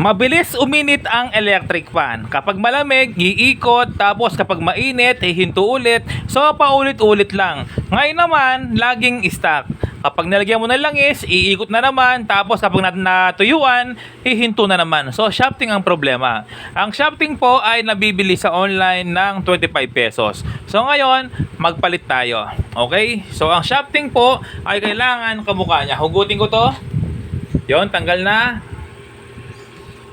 Mabilis uminit ang electric fan. Kapag malamig, iikot, tapos kapag mainit, hihinto ulit. So, paulit-ulit lang. Ngayon naman, laging stuck. Kapag nilagyan mo ng langis, iikot na naman, tapos kapag nat natuyuan, hihinto na naman. So, shafting ang problema. Ang shafting po ay nabibili sa online ng 25 pesos. So, ngayon, magpalit tayo. Okay? So, ang shafting po ay kailangan kamukha niya. Hugutin ko to. Yon, tanggal na.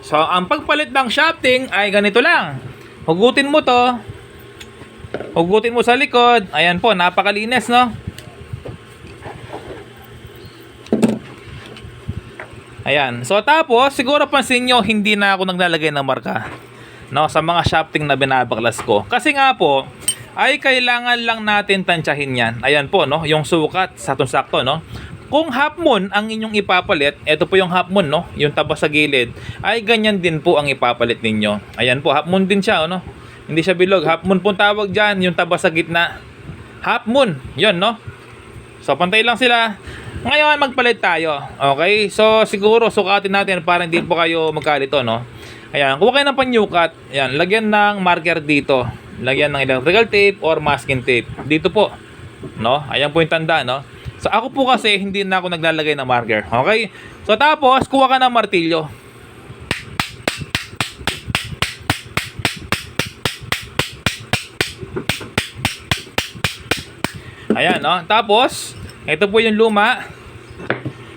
So, ang pagpalit ng shafting ay ganito lang. Hugutin mo to. Hugutin mo sa likod. Ayan po, napakalinis, no? Ayan. So, tapos, siguro pansin nyo, hindi na ako naglalagay ng marka. No, sa mga shafting na binabaklas ko. Kasi nga po, ay kailangan lang natin tansyahin yan. Ayan po, no? Yung sukat, sakto-sakto, no? Kung half moon ang inyong ipapalit, ito po yung half moon, no? Yung taba sa gilid, ay ganyan din po ang ipapalit ninyo. Ayan po, half moon din siya, no? Hindi siya bilog. Half moon po tawag dyan, yung taba sa gitna. Half moon, yun, no? So, pantay lang sila. Ngayon, magpalit tayo. Okay? So, siguro, sukatin natin para hindi po kayo magkalito, no? Ayan, kuha kayo ng panyukat. Ayan, lagyan ng marker dito. Lagyan ng electrical tape or masking tape. Dito po. No? Ayan po yung tanda, no? So, ako po kasi, hindi na ako naglalagay ng marker. Okay? So, tapos, kuha ka ng martilyo. Ayan, no? Tapos, ito po yung luma.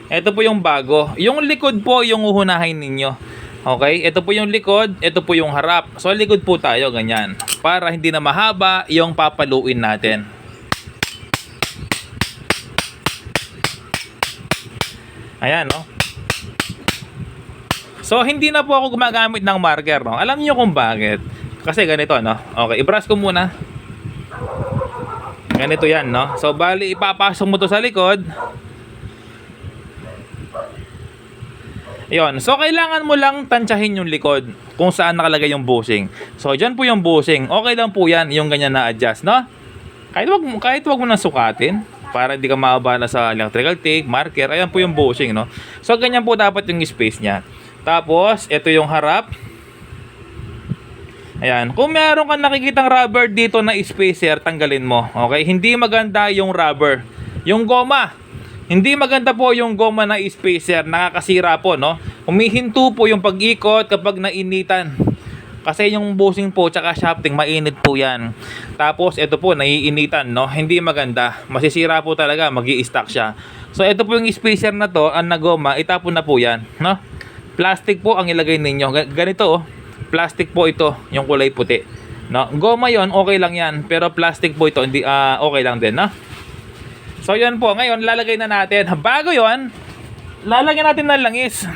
Ito po yung bago. Yung likod po yung uhunahin ninyo. Okay? Ito po yung likod, ito po yung harap. So, likod po tayo, ganyan. Para hindi na mahaba yung papaluin natin. Ayan, no? So, hindi na po ako gumagamit ng marker, no? Alam niyo kung bakit. Kasi ganito, no? Okay, i-brush ko muna. Ganito yan, no? So, bali, ipapasok mo to sa likod. Yon. So, kailangan mo lang tansyahin yung likod kung saan nakalagay yung bushing. So, dyan po yung bushing. Okay lang po yan, yung ganyan na adjust, no? Kahit wag, kahit wag mo nang sukatin para hindi ka maabala sa electrical tape, marker. Ayan po yung bushing, no? So, ganyan po dapat yung space niya. Tapos, ito yung harap. Ayan. Kung meron kang nakikitang rubber dito na spacer, tanggalin mo. Okay? Hindi maganda yung rubber. Yung goma. Hindi maganda po yung goma na spacer. Nakakasira po, no? Humihinto po yung pag-ikot kapag nainitan. Kasi yung bushing po tsaka shafting mainit po yan. Tapos ito po naiinitan no. Hindi maganda. Masisira po talaga, magi-stuck siya. So ito po yung spacer na to, ang nagoma, itapon na po yan, no? Plastic po ang ilagay ninyo. Ga- Ganito oh. Plastic po ito, yung kulay puti. No, goma 'yon, okay lang 'yan, pero plastic po ito, hindi ah, okay lang din, no? So 'yan po, ngayon lalagay na natin. Bago 'yon, lalagyan natin ng langis.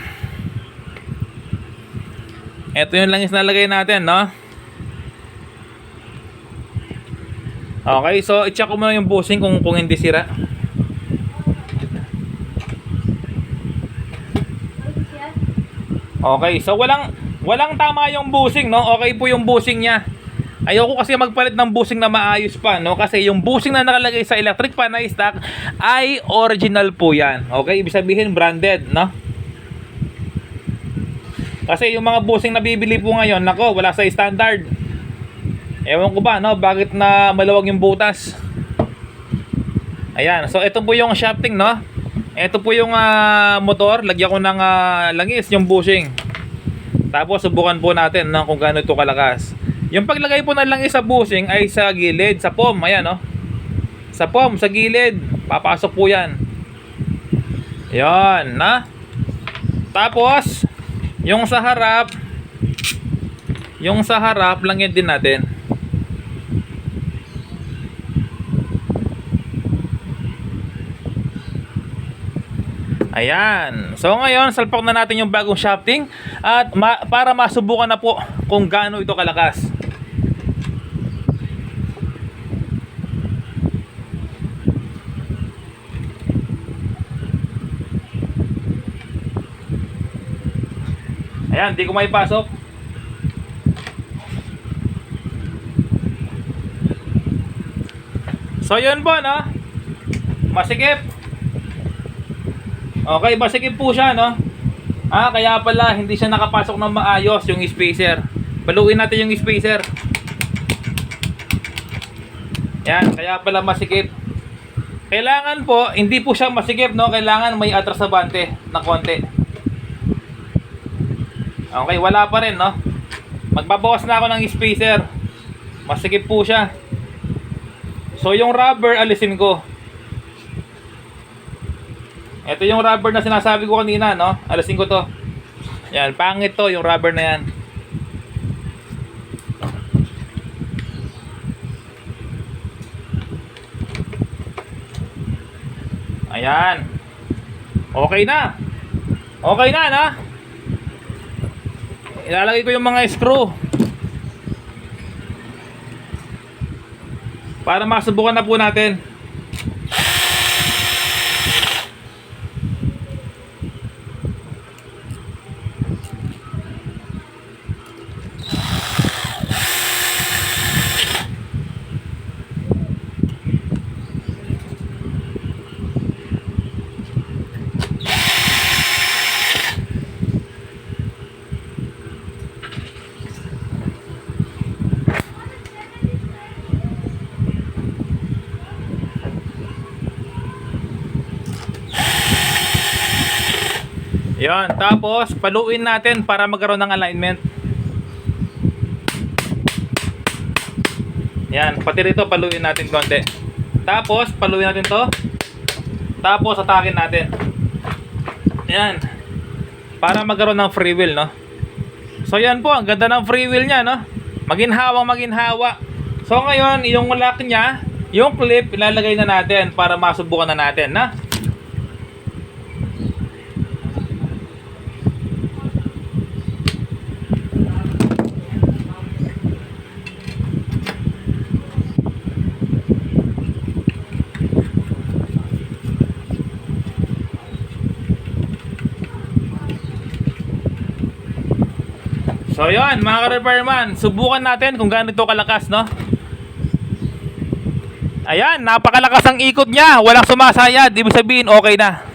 Ito yung langis na lagay natin, no? Okay, so i-check ko muna yung bushing kung, kung hindi sira. Okay, so walang walang tama yung bushing, no? Okay po yung bushing niya. Ayoko kasi magpalit ng bushing na maayos pa, no? Kasi yung bushing na nakalagay sa electric fan na stock ay original po yan. Okay, ibig sabihin branded, no? Kasi yung mga bushing na bibili po ngayon, nako, wala sa standard. Ewan ko ba, no? Bakit na malawag yung butas? Ayan, so ito po yung shafting, no? Ito po yung ah, motor, lagyan ko ng ah, langis yung bushing. Tapos subukan po natin no, kung gaano ito kalakas. Yung paglagay po ng langis sa bushing ay sa gilid, sa pom, ayan no. Sa pom, sa gilid, papasok po yan. Yan, na. Tapos, yung sa harap, yung sa harap, langyan din natin. Ayan. So ngayon, salpak na natin yung bagong shafting at ma- para masubukan na po kung gaano ito kalakas. Ayan, di ko may pasok. So yun po, no? Masikip. Okay, masikip po siya, no? Ah, kaya pala hindi siya nakapasok ng maayos yung spacer. Baluin natin yung spacer. Yan, kaya pala masikip. Kailangan po, hindi po siya masikip, no? Kailangan may atrasabante na konti. Okay, wala pa rin, no? Magbabawas na ako ng spacer. Masikip po siya. So, yung rubber, alisin ko. Ito yung rubber na sinasabi ko kanina, no? Alisin ko to. Yan, pangit to, yung rubber na yan. Ayan. Okay na. Okay na, na. Ilalagay ko yung mga screw. Para masubukan na po natin. Yan, tapos paluin natin para magkaroon ng alignment. Yan, pati rito paluin natin konti. Tapos paluin natin 'to. Tapos atakin natin. Yan. Para magkaroon ng free wheel, no? So yan po, ang ganda ng free wheel niya, no? Maginhawang maginhawa. So ngayon, yung lock niya, yung clip ilalagay na natin para masubukan na natin, na? So yun, mga ka-repairman, subukan natin kung gaano ito kalakas, no? Ayan, napakalakas ang ikot niya. Walang sumasayad. Ibig sabihin, okay na.